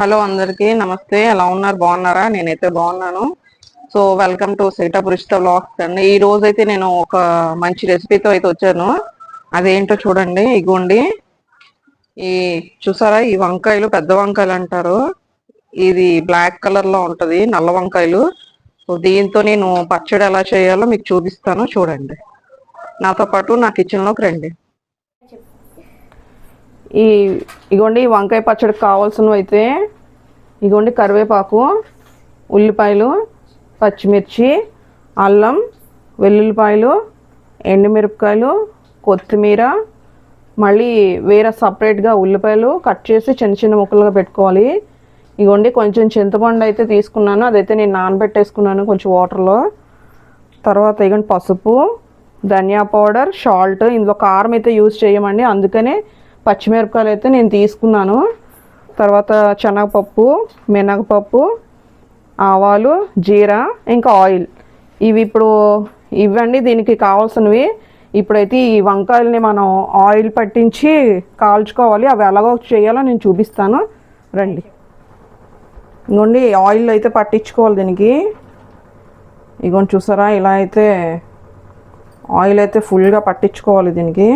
Hello అందరికీ నమస్తే. ఎలా ఉన్నారు? బాగున్నారా? నేనైతే బాగున్నాను. సో వెల్కమ్ టు సీతాపురిష్ట బ్లాగ్స్ అండి. ఈ రోజు అయితే నేను ఒక మంచి రెసిపీతో అయితే వచ్చాను. అదేంటో చూడండి. ఇగోండి. ఈ చూసారా? ఈ వంకాయలు పెద్ద వంకాయలు అంటారు. ఇది బ్లాక్ కలర్లో ఉంటది నల్ల వంకాయలు. సో దీంతో నేను పచ్చడి ఎలా చేయాలో మీకు చూపిస్తాను. చూడండి. నాతో పాటు నా కిచెన్లోకి రండి. ఈ ఇగోండి వంకాయ పచ్చడికి కావాల్సినవి అయితే ఇగోండి కరివేపాకు ఉల్లిపాయలు పచ్చిమిర్చి అల్లం వెల్లుల్లిపాయలు ఎండుమిరపకాయలు కొత్తిమీర మళ్ళీ వేరే సపరేట్గా ఉల్లిపాయలు కట్ చేసి చిన్న చిన్న ముక్కలుగా పెట్టుకోవాలి. ఇగోండి కొంచెం చింతపండు అయితే తీసుకున్నాను. అదైతే నేను నానబెట్టేసుకున్నాను కొంచెం వాటర్లో. తర్వాత ఇగోండి పసుపు ధనియా పౌడర్ సాల్ట్. ఇందులో కారం అయితే యూజ్ చేయమండి. అందుకనే పచ్చిమిరపకాయలు అయితే నేను తీసుకున్నాను. తర్వాత శనగపప్పు మినగపప్పు ఆవాలు జీరా ఇంకా ఆయిల్. ఇవి ఇప్పుడు ఇవ్వండి దీనికి కావాల్సినవి. ఇప్పుడైతే ఈ వంకాయల్ని మనం ఆయిల్ పట్టించి కాల్చుకోవాలి. అవి ఎలాగో చేయాలో నేను చూపిస్తాను. రండి. ఇంకోండి ఆయిల్ అయితే పట్టించుకోవాలి దీనికి. ఇగోండి చూసారా? ఇలా అయితే ఆయిల్ అయితే ఫుల్గా పట్టించుకోవాలి దీనికి.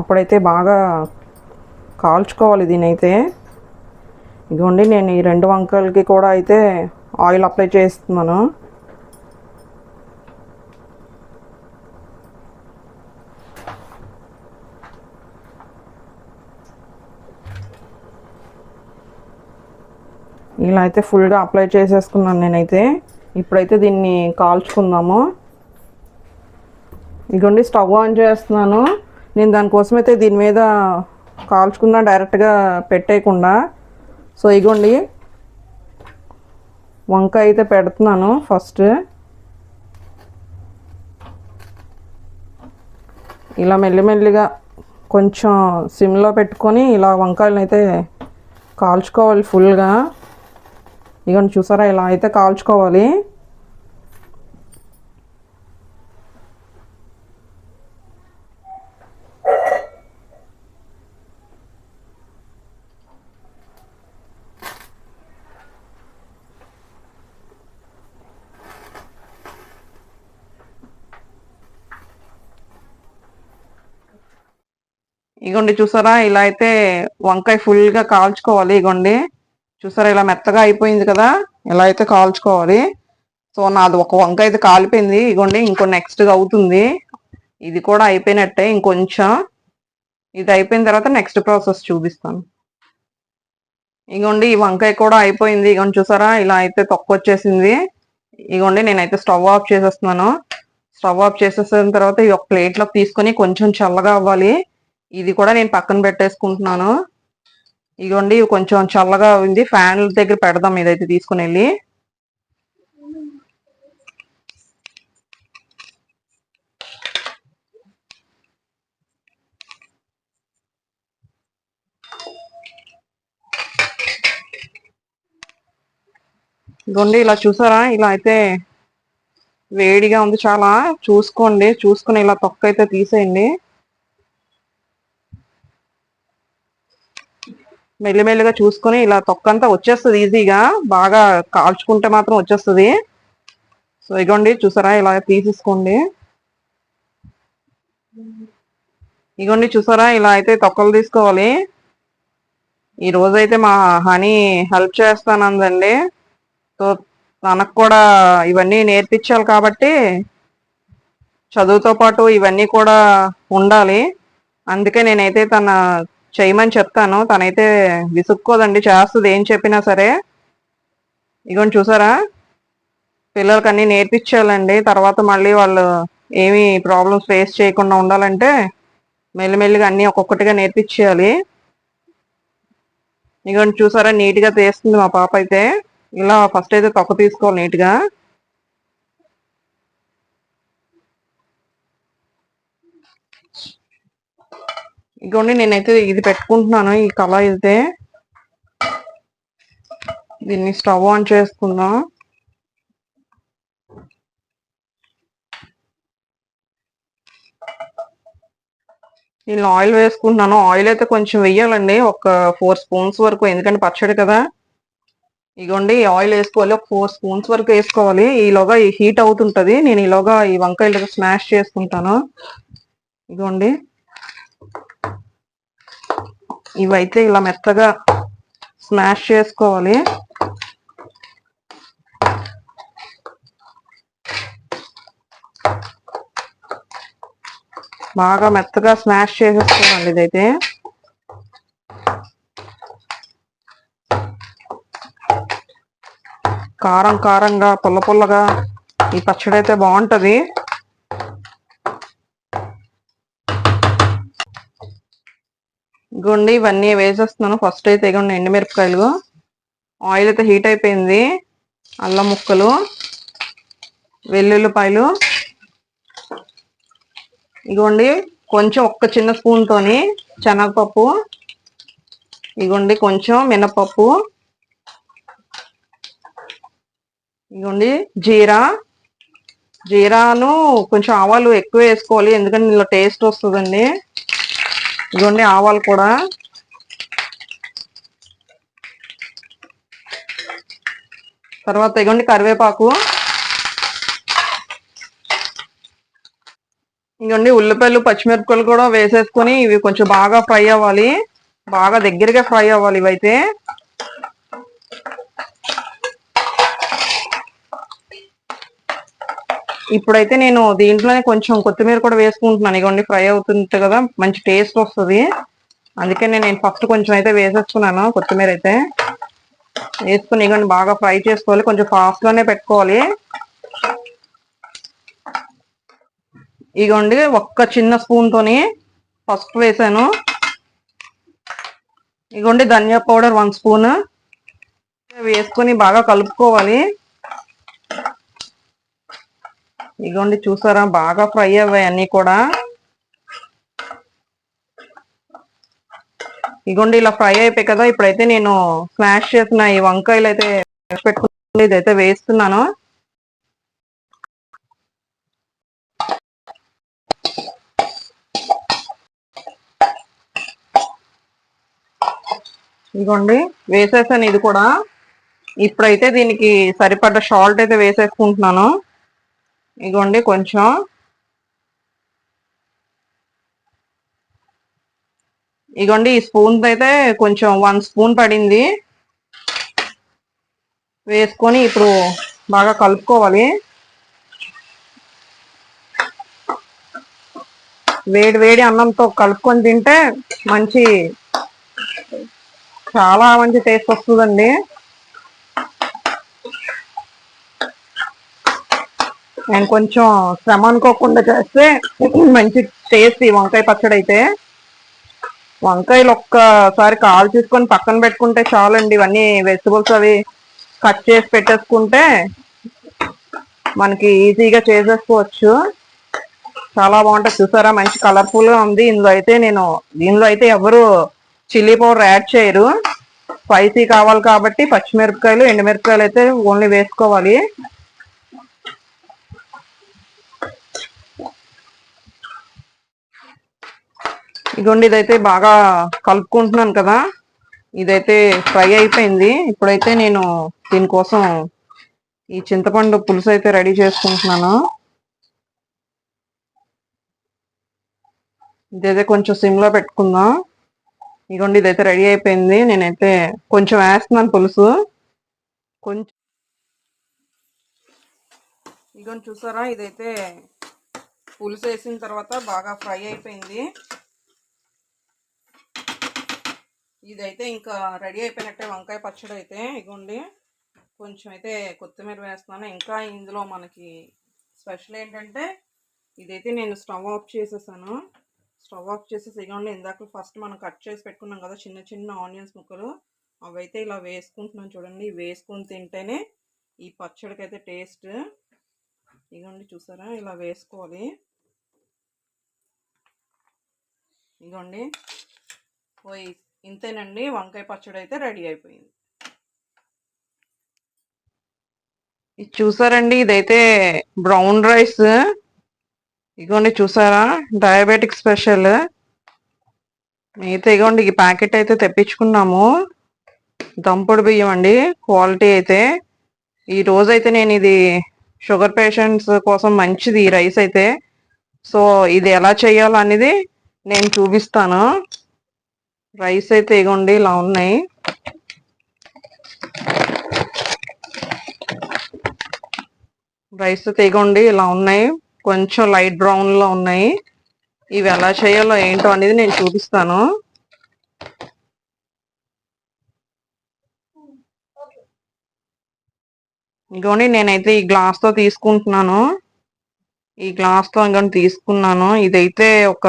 అప్పుడైతే బాగా కాల్చుకోవాలి దీనైతే. అయితే ఇదిగోండి నేను ఈ రెండు వంకలకి కూడా అయితే ఆయిల్ అప్లై చేస్తున్నాను. ఇలా అయితే ఫుల్గా అప్లై చేసేసుకున్నాను నేనైతే. ఇప్పుడైతే దీన్ని కాల్చుకుందాము. ఇదిగోండి స్టవ్ ఆన్ చేస్తున్నాను. నేను దానికోసం అయితే దీని మీద కాల్చుకున్నా డైరెక్ట్గా పెట్టేయకుండా. సో ఇగోండి. వంకాయ అయితే పెడుతున్నాను ఫస్ట్. ఇలా మెల్లిమెల్లిగా కొంచెం సిమ్లో పెట్టుకొని ఇలా వంకాయలను అయితే కాల్చుకోవాలి ఫుల్గా. ఇగోండి చూసారా? ఇలా అయితే కాల్చుకోవాలి. ఇగోండి చూసారా? ఇలా అయితే వంకాయ ఫుల్గా కాల్చుకోవాలి ఇగోండి. చూసారా? ఇలా మెత్తగా అయిపోయింది కదా? ఇలా అయితే కాల్చుకోవాలి. సో నాది ఒక వంకాయ అయితే కాలిపోయింది. ఇగోండి ఇంకో నెక్స్ట్ అవుతుంది. ఇది కూడా అయిపోయినట్టే ఇంకొంచెం. ఇది అయిపోయిన తర్వాత నెక్స్ట్ ప్రాసెస్ చూపిస్తాను. ఇగోండి ఈ వంకాయ కూడా అయిపోయింది. ఇగోండి చూసారా? ఇలా అయితే తక్కువ వచ్చేసింది. ఇగోండి నేనైతే స్టవ్ ఆఫ్ చేసేస్తున్నాను. స్టవ్ ఆఫ్ చేసేసిన తర్వాత ఈ ఒక ప్లేట్లోకి తీసుకొని కొంచెం చల్లగా అవ్వాలి. ఇది కూడా నేను పక్కన పెట్టేసుకుంటున్నాను. ఇదిగోండి ఇవి కొంచెం చల్లగా ఉంది. ఫ్యాన్ దగ్గర పెడదాం ఇదైతే తీసుకుని వెళ్ళి. ఇదిగోండి ఇలా చూసారా? ఇలా అయితే వేడిగా ఉంది చాలా. చూసుకోండి చూసుకుని ఇలా తొక్క అయితే తీసేయండి. మెల్లిమెల్లిగా చూసుకొని ఇలా తొక్కంతా వచ్చేస్తుంది ఈజీగా. బాగా కాల్చుకుంటే మాత్రం వచ్చేస్తుంది. సో ఇగోండి చూసారా? ఇలా తీసేసుకోండి. ఇగోండి చూసారా? ఇలా అయితే తొక్కలు తీసుకోవాలి. ఈ రోజైతే మా హనీ హెల్ప్ చేస్తానందండి. సో తనకు కూడా ఇవన్నీ నేర్పించాలి కాబట్టి చదువుతో పాటు ఇవన్నీ కూడా ఉండాలి. అందుకే నేనైతే తన చేయమని చెప్తాను. తనైతే విసుక్కోదండి చేస్తుంది. ఏం చెప్పినా సరే. ఇగోండి చూసారా? పిల్లలకి అన్నీ నేర్పించాలండి. తర్వాత మళ్ళీ వాళ్ళు ఏమి ప్రాబ్లమ్స్ ఫేస్ చేయకుండా ఉండాలంటే మెల్లిమెల్లిగా అన్నీ ఒక్కొక్కటిగా నేర్పించేయాలి. ఇగోండి చూసారా? నీట్గా తీస్తుంది మా పాప అయితే. ఇలా ఫస్ట్ అయితే తొక్క తీసుకోవాలి నీట్గా. ఇగోండి నేనైతే ఇది పెట్టుకుంటున్నాను ఈ కళ అయితే దీన్ని స్టవ్ ఆన్ చేసుకుందాం. నేను ఆయిల్ వేసుకుంటున్నాను. ఆయిల్ అయితే కొంచెం వెయ్యాలండి ఒక ఫోర్ స్పూన్స్ వరకు ఎందుకంటే పచ్చడి కదా. ఇగోండి ఆయిల్ వేసుకోవాలి ఒక ఫోర్ స్పూన్స్ వరకు వేసుకోవాలి. ఈలోగా హీట్ అవుతుంటది నేను ఈలోగా ఈ వంకాయలు స్మాష్ చేసుకుంటాను. ఇగోండి. ఇవైతే ఇలా మెత్తగా స్మాష్ చేసుకోవాలి. బాగా మెత్తగా స్మాష్ చేసేసుకోవాలి ఇదైతే. కారం కారంగా పుల్ల పుల్లగా ఈ పచ్చడి అయితే బాగుంటది. ఇగోండి ఇవన్నీ వేసేస్తున్నాను. ఫస్ట్ అయితే ఇగోండి ఎండుమిరపకాయలు. ఆయిల్ అయితే హీట్ అయిపోయింది. అల్లం ముక్కలు వెల్లుల్లిపాయలు. ఇగోండి కొంచెం ఒక్క చిన్న స్పూన్ తోని శనగపప్పు. ఇగోండి కొంచెం మినపప్పు. ఇగోండి జీరా. జీరాను కొంచెం ఆవాలు ఎక్కువ వేసుకోవాలి ఎందుకంటే ఇందులో టేస్ట్ వస్తుందండి. ఇదిగోండి ఆవాలు కూడా. తర్వాత ఇగోండి కరివేపాకు. ఇగోండి ఉల్లిపాయలు పచ్చిమిరపకాయలు కూడా వేసేసుకొని ఇవి కొంచెం బాగా ఫ్రై అవ్వాలి. బాగా దగ్గరగా ఫ్రై అవ్వాలి ఇవైతే. ఇప్పుడైతే నేను దీంట్లోనే కొంచెం కొత్తిమీర కూడా వేసుకుంటున్నాను. ఇగోండి ఫ్రై అవుతుంది కదా మంచి టేస్ట్ వస్తుంది. అందుకే నేను ఫస్ట్ కొంచెం అయితే వేసేసుకున్నాను కొత్తిమీర అయితే. వేసుకుని ఇగోండి బాగా ఫ్రై చేసుకోవాలి. కొంచెం ఫాస్ట్లోనే పెట్టుకోవాలి. ఇగోండి ఒక్క చిన్న స్పూన్ తోని ఫస్ట్ వేసాను. ఇగోండి ధనియా పౌడర్ వన్ స్పూన్. వేసుకొని బాగా కలుపుకోవాలి. ఇగోండి చూసారా బాగా ఫ్రై అవ్వాయి అన్ని కూడా. ఇగోండి ఇలా ఫ్రై అయిపోయి కదా ఇప్పుడైతే నేను స్మాష్ చేసిన ఈ వంకాయలు అయితే పెట్టుకుని ఇదైతే వేస్తున్నాను. ఇదిగోండి వేసేసాను ఇది కూడా. ఇప్పుడైతే దీనికి సరిపడ్డ సాల్ట్ అయితే వేసేసుకుంటున్నాను. ఇదిగోండి కొంచెం. ఇగోండి ఈ స్పూన్ అయితే కొంచెం వన్ స్పూన్ పడింది. వేసుకొని ఇప్పుడు బాగా కలుపుకోవాలి. వేడి వేడి అన్నంతో కలుపుకొని తింటే మంచి చాలా మంచి టేస్ట్ వస్తుందండి. నేను కొంచెం శ్రమ అనుకోకుండా చేస్తే మంచి టేస్ట్ ఈ వంకాయ పచ్చడి అయితే. వంకాయలు ఒక్కసారి కాలు తీసుకొని పక్కన పెట్టుకుంటే చాలండి. ఇవన్నీ వెజిటబుల్స్ అవి కట్ చేసి పెట్టేసుకుంటే మనకి ఈజీగా చేసేసుకోవచ్చు. చాలా బాగుంటుంది. చూసారా? మంచి కలర్ఫుల్గా ఉంది. ఇందులో అయితే నేను దీనిలో అయితే ఎవరు చిల్లీ పౌడర్ యాడ్ చేయరు. స్పైసీ కావాలి కాబట్టి పచ్చిమిరపకాయలు ఎండుమిరపకాయలు అయితే ఓన్లీ వేసుకోవాలి. ఇదిగోండి ఇదైతే బాగా కలుపుకుంటున్నాను కదా. ఇదైతే ఫ్రై అయిపోయింది. ఇప్పుడైతే నేను దీనికోసం ఈ చింతపండు పులుసు అయితే రెడీ చేసుకుంటున్నాను. ఇదైతే కొంచెం సిమ్లో పెట్టుకుందాం. ఇదిగోండి ఇదైతే రెడీ అయిపోయింది. నేనైతే కొంచెం వేస్తున్నాను పులుసు. కొంచెం ఇదిగోండి చూసారా? ఇదైతే పులుసు వేసిన తర్వాత బాగా ఫ్రై అయిపోయింది. ఇదైతే ఇంకా రెడీ అయిపోయినట్టే వంకాయ పచ్చడి అయితే ఇగోండి. కొంచెం అయితే కొత్తిమీర వేస్తున్నాను. ఇంకా ఇందులో మనకి స్పెషల్ ఏంటంటే ఇదైతే నేను స్టవ్ ఆఫ్ చేసేసాను. స్టవ్ ఆఫ్ చేసేసి ఇగోండి ఇందాక ఫస్ట్ మనం కట్ చేసి పెట్టుకున్నాం కదా చిన్న చిన్న ఆనియన్స్ ముక్కలు అవైతే ఇలా వేసుకుంటున్నాను చూడండి. వేసుకుని తింటేనే ఈ పచ్చడికి అయితే టేస్ట్. ఇగోండి చూసారా? ఇలా వేసుకోవాలి. ఇగోండి పోయి ఇంతేనండి వంకాయ పచ్చడి అయితే రెడీ అయిపోయింది. ఇది చూసారండి ఇదైతే బ్రౌన్ రైస్. ఇగోండి చూసారా డయాబెటిక్ స్పెషల్. మిగతా ఇగోండి ఈ ప్యాకెట్ అయితే తెప్పించుకున్నాము. దంపుడు బియ్యం అండి క్వాలిటీ అయితే. ఈ రోజు అయితే నేను ఇది షుగర్ పేషెంట్స్ కోసం మంచిది ఈ రైస్ అయితే. సో ఇది ఎలా చేయాలో అనేది నేను చూపిస్తాను. రైస్ అయితే ఇగోండి ఇలా ఉన్నాయి. రైస్ తీగండి ఇలా ఉన్నాయి. కొంచెం లైట్ బ్రౌన్లో ఉన్నాయి. ఇవి ఎలా చేయాలో ఏంటో అనేది నేను చూపిస్తాను. ఇగోండి నేనైతే ఈ గ్లాస్తో తీసుకుంటున్నాను. ఈ గ్లాస్తో ఇంకా తీసుకున్నాను. ఇదైతే ఒక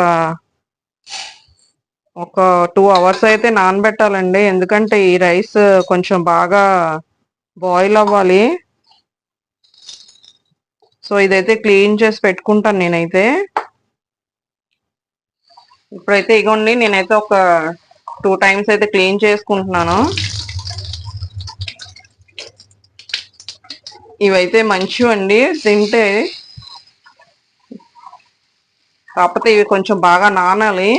ఒక టూ అవర్స్ అయితే నానబెట్టాలండి. ఎందుకంటే ఈ రైస్ కొంచెం బాగా బాయిల్ అవ్వాలి. సో ఇదైతే క్లీన్ చేసి పెట్టుకుంటాను నేనైతే. ఇప్పుడైతే ఇగోండి నేనైతే ఒక టూ టైమ్స్ అయితే క్లీన్ చేసుకుంటున్నాను. ఇవైతే మంచివండి తింటే. కాకపోతే ఇవి కొంచెం బాగా నానాలి.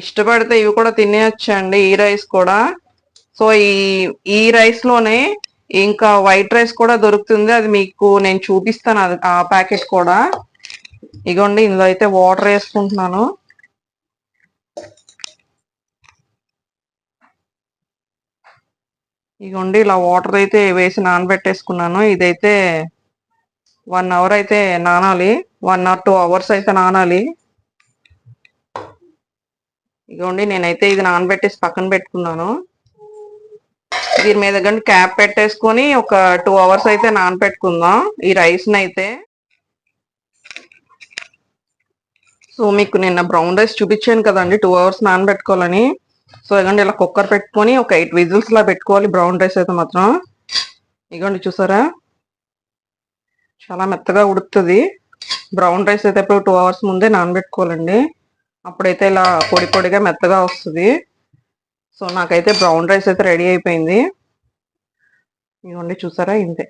ఇష్టపడితే ఇవి కూడా తినేయొచ్చండి ఈ రైస్ కూడా. సో ఈ ఈ రైస్లోనే ఇంకా వైట్ రైస్ కూడా దొరుకుతుంది. అది మీకు నేను చూపిస్తాను అది ఆ ప్యాకెట్ కూడా. ఇగోండి ఇందులో అయితే వాటర్ వేసుకుంటున్నాను. ఇగోండి ఇలా వాటర్ అయితే వేసి నానబెట్టేసుకున్నాను. ఇదైతే వన్ అవర్ అయితే నానాలి. వన్ ఆర్ టూ అవర్స్ అయితే నానాలి. ఇగోండి నేనైతే ఇది నానబెట్టేసి పక్కన పెట్టుకున్నాను. దీని మీద కంటే క్యాప్ పెట్టేసుకొని ఒక టూ అవర్స్ అయితే నానబెట్టుకుందాం ఈ రైస్ని అయితే సో మీకు నిన్న బ్రౌన్ రైస్ చూపించాను కదండి టూ అవర్స్ నానబెట్టుకోవాలని. సో ఇగోండి ఇలా కుక్కర్ పెట్టుకొని ఒక ఎయిట్ విజిల్స్ లా పెట్టుకోవాలి బ్రౌన్ రైస్ అయితే మాత్రం. ఇగోండి చూసారా? చాలా మెత్తగా ఉడుకుతుంది. బ్రౌన్ రైస్ అయితే ఇప్పుడు టూ అవర్స్ ముందే నానబెట్టుకోవాలండి. అప్పుడైతే ఇలా పొడి పొడిగా మెత్తగా వస్తుంది. సో నాకైతే బ్రౌన్ రైస్ అయితే రెడీ అయిపోయింది. ఇవ్వండి చూసారా? ఇంతే.